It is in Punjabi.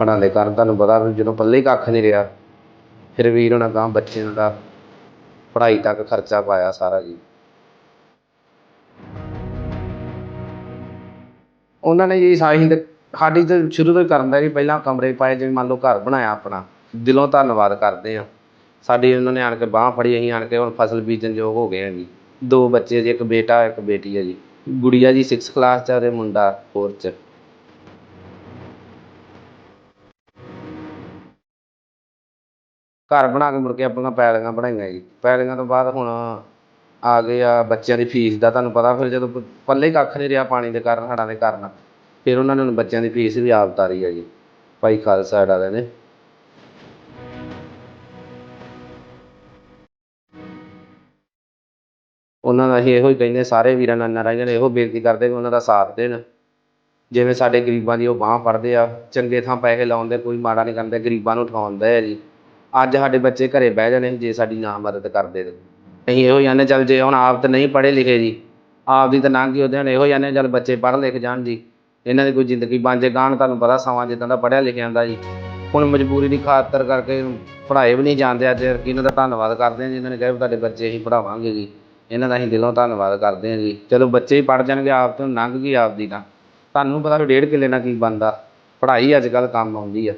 ਹੜ੍ਹਾਂ ਦੇ ਕਾਰਨ ਤੁਹਾਨੂੰ ਪਤਾ ਵੀ ਜਦੋਂ ਪੱਲੇ ਹੀ ਕੱਖ ਨਹੀਂ ਰਿਹਾ, ਫਿਰ ਵੀਰ ਹੋਣਾ ਗਾਂ ਬੱਚਿਆਂ ਦਾ ਪੜ੍ਹਾਈ ਤੱਕ ਖਰਚਾ ਪਾਇਆ ਸਾਰਾ ਜੀ। ਉਹਨਾਂ ਨੇ ਜੀ ਸਾਹੀ ਦੇ ਸਾਡੀ ਤਾਂ ਸ਼ੁਰੂ ਤੋਂ ਹੀ ਕਰਨ ਦਾ ਜੀ, ਪਹਿਲਾਂ ਕਮਰੇ ਪਾਏ, ਜਿਵੇਂ ਮੰਨ ਲਓ ਘਰ ਬਣਾਇਆ ਆਪਣਾ, ਦਿਲੋਂ ਧੰਨਵਾਦ ਕਰਦੇ ਆ ਸਾਡੀ ਉਹਨਾਂ ਨੇ ਆਣ ਕੇ ਬਾਹ ਫੜੀ, ਅਸੀਂ ਆਣ ਕੇ ਹੁਣ ਫਸਲ ਬੀਜਣ ਯੋਗ ਹੋ ਗਏ ਆ ਜੀ। ਦੋ ਬੱਚੇ ਜੀ, ਇੱਕ ਬੇਟਾ, ਇੱਕ ਬੇਟੀ ਹੈ ਜੀ। ਗੁੜੀਆ ਜੀ 6th ਕਲਾਸ 'ਚ ਆ ਤੇ ਮੁੰਡਾ 4th 'ਚ। ਘਰ ਬਣਾ ਕੇ ਮੁੜ ਕੇ ਆਪਣੀਆਂ ਪੈਲੀਆਂ ਬਣਾਈਆਂ ਜੀ। ਪੈਲੀਆਂ ਤੋਂ ਬਾਅਦ ਹੁਣ ਆ ਗਏ ਆ ਬੱਚਿਆਂ ਦੀ ਫੀਸ ਦਾ, ਤੁਹਾਨੂੰ ਪਤਾ ਫਿਰ ਜਦੋਂ ਪੱਲੇ ਹੀ ਕੱਖ ਨਹੀਂ ਰਿਹਾ ਪਾਣੀ ਦੇ ਕਾਰਨ, ਹੜ੍ਹਾਂ ਦੇ ਕਾਰਨ। ਫਿਰ ਉਹਨਾਂ ਨੇ ਹੁਣ ਬੱਚਿਆਂ ਦੀ ਫੀਸ ਵੀ ਆਪ ਤਾਰੀ ਹੈ ਜੀ, ਭਾਈ ਖਾਲਸਾ ਸਾਈਡ ਵਾਲਿਆਂ ਨੇ। ਉਹਨਾਂ ਦਾ ਅਸੀਂ ਇਹੋ ਹੀ ਕਹਿੰਦੇ, ਸਾਰੇ ਵੀਰਾਂ ਨਾਲ ਨਾਰਾਇਣ ਨੇ, ਇਹੋ ਬੇਨਤੀ ਕਰਦੇ ਕਿ ਉਹਨਾਂ ਦਾ ਸਾਥ ਦੇਣ। ਜਿਵੇਂ ਸਾਡੇ ਗਰੀਬਾਂ ਦੀ ਉਹ ਬਾਂਹ ਫੜਦੇ ਆ, ਚੰਗੇ ਥਾਂ ਪੈਸੇ ਲਾਉਂਦੇ ਕੋਈ ਮਾੜਾ ਨਹੀਂ ਕਰਦੇ, ਗਰੀਬਾਂ ਨੂੰ ਉਠਾਉਂਦੇ ਆ ਜੀ। ਅੱਜ ਸਾਡੇ ਬੱਚੇ ਘਰੇ ਬਹਿ ਜਾਣੇ, ਜੇ ਸਾਡੀ ਨਾ ਮਦਦ ਕਰਦੇ ਤੇ। ਅਸੀਂ ਇਹੋ ਹੀ ਆਨੇ, ਚੱਲ ਜੇ ਹੁਣ ਆਪ ਤਾਂ ਨਹੀਂ ਪੜ੍ਹੇ ਲਿਖੇ ਜੀ, ਆਪ ਦੀ ਤਾਂ ਲੰਘ ਗਈ ਉਹਦੇ ਹੁਣ ਇਹੋ ਹੀ ਆਨੇ, ਚੱਲ ਬੱਚੇ ਪੜ੍ਹ ਲਿਖ ਜਾਣ ਜੀ। ਇਹਨਾਂ ਦੀ ਕੋਈ ਜ਼ਿੰਦਗੀ ਬਣ ਜੇ ਗਾਣ ਤੁਹਾਨੂੰ ਪਤਾ ਸਮਾਂ ਜਿੱਦਾਂ ਦਾ ਪੜ੍ਹਿਆ ਲਿਖਿਆ ਹੁੰਦਾ ਜੀ। ਹੁਣ ਮਜਬੂਰੀ ਦੀ ਖਾਤਰ ਕਰਕੇ ਪੜ੍ਹਾਏ ਵੀ ਨਹੀਂ ਜਾਂਦੇ ਅੱਜ ਇਹਨਾਂ ਦਾ ਧੰਨਵਾਦ ਕਰਦੇ ਹਾਂ ਜਿਨ੍ਹਾਂ ਨੇ ਕਿਹਾ ਵੀ ਤੁਹਾਡੇ ਬੱਚੇ ਅਸੀਂ ਪੜ੍ਹਾਵਾਂਗੇ ਜੀ। ਇਹਨਾਂ ਦਾ ਅਸੀਂ ਦਿਲੋਂ ਧੰਨਵਾਦ ਕਰਦੇ ਹਾਂ ਜੀ। ਚਲੋ ਬੱਚੇ ਹੀ ਪੜ੍ਹ ਜਾਣਗੇ, ਆਪ ਤੋਂ ਲੰਘ ਗਈ ਆਪ ਦੀ ਤਾਂ। ਤੁਹਾਨੂੰ ਪਤਾ ਵੀ ਡੇਢ ਕਿੱਲੇ ਨਾਲ ਕੀ ਬਣਦਾ। ਪੜ੍ਹਾਈ ਅੱਜ ਕੱਲ੍ਹ ਕੰਮ ਆਉਂਦੀ ਆ।